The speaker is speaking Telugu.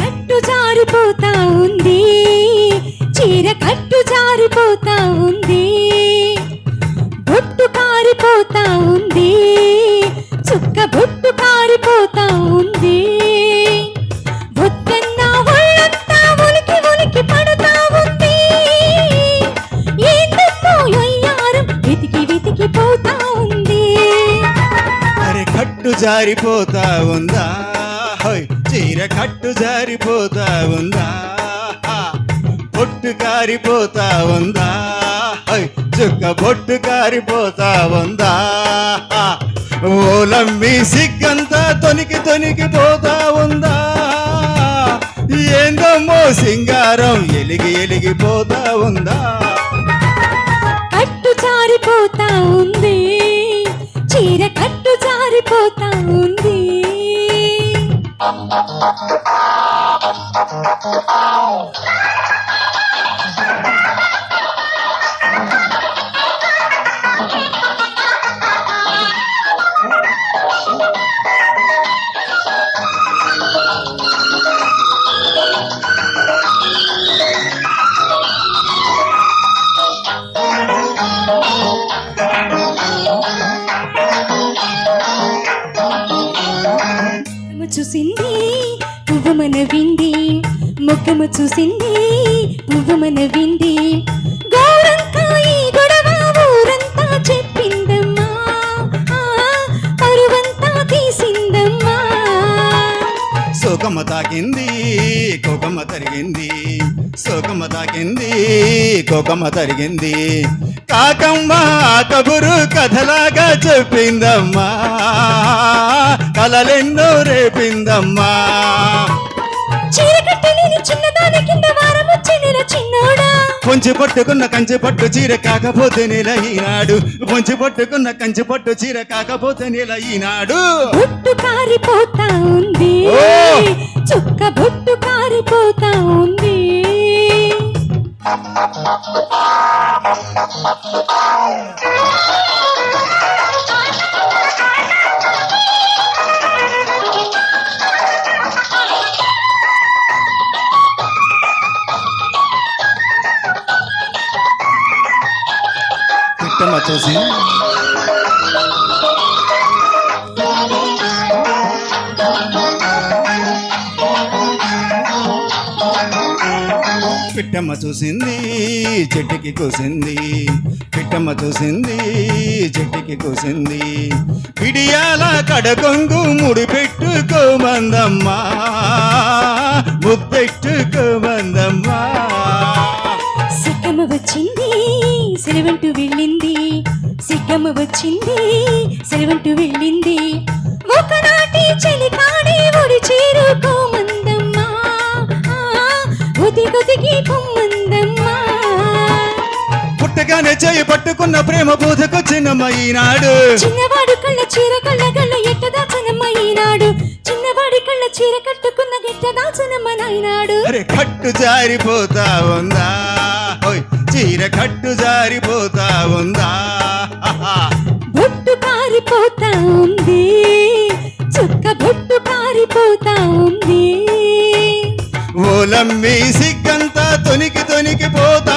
కట్టు జారిపోతా ఉంది. చీర కట్టు జారిపోతా ఉంది. బొట్టు కారిపోతా ఉంది. చుక్క బొట్టు కారిపోతా ఉంది. జారిపోతా ఉందా? చీర కట్టు జారిపోతా ఉందా? బొట్టు కారిపోతా ఉందా? చుక్క బొట్టు కారిపోతా ఉందా? ఓలమ్మి సిగ్గంతా తొనికి తొనికి పోతా ఉందా? ఏందమ్మో సింగారం ఎలిగి ఎలిగిపోతా ఉందా? కట్టు జారిపోతా ఉంది చీర కట్టు జారిపోతా ఉంది. ముఖము చూసింది పువ్వుమన వింది ముఖము చూసింది పువ్వుమన వింది గౌరంకాయి గొడవ ఊరంతా చెప్పిందమ్మా. పరువంతా తీసిందమ్మా. సుఖమ తాకింది కోకమ్మ తరిగింది. సుఖమ తాకింది కోకమ్మ తరిగింది. కాకమ్మ కబురు కథలాగా చెప్పిందమ్మా. కలలెన్నో రేపిందమ్మా. పొంచి పట్టుకున్న కంచి పట్టు చీర కాకపోతే నెల ఈనాడు. పొంచి పట్టుకున్న కంచి పట్టు చీర కాకపోతే నెల ఈనాడు. బొట్టు కారిపోతా ఉంది! చుక్క బొట్టు కారిపోతా ఉంది. పిట్టమ్మ వచ్చేసి పిట్టమ్మ చూసింది చెట్టుకి కూసింది పిట్టమ్మ చూసింది చెట్టుకి కూసింది పిడియాల కడకొంగు ముడి పెట్టుకోమందమ్మా ముద్దెట్టుకోమందమ్మా సిగ్గమ్మ వచ్చింది సెలవంటూ వెళ్ళింది. సిగ్గమ్మ వచ్చింది. సెలవంటూ వెళ్ళింది. ఒకనాటి చలికాడి ఒడి చేరుకోమందమ్మా. పొమ్మందమ్మా. పుట్టగానే చేయి పట్టుకున్న ప్రేమ బోధకొచ్చినమ్మ ఈనాడు. చిన్నవాడు కళ్ళ చీర కళ్ళ కళ్ళ ఎట్ట దాచనమ్మ ఈనాడు. చిన్నవాడి కళ్ళ చీర కట్టుకున్న గెట్ట దాచనమ్మ నాయనాడు. అరే కట్టు జారిపోతా ఉందా? చీర కట్టు జారిపోతా ఉందా. బొట్టు కారిపోతా ఉంది చుక్క బొట్టు కారిపోతా ఉంది ఓలమ్మి సిగ్గంతా తొనికి తొనికి పోతా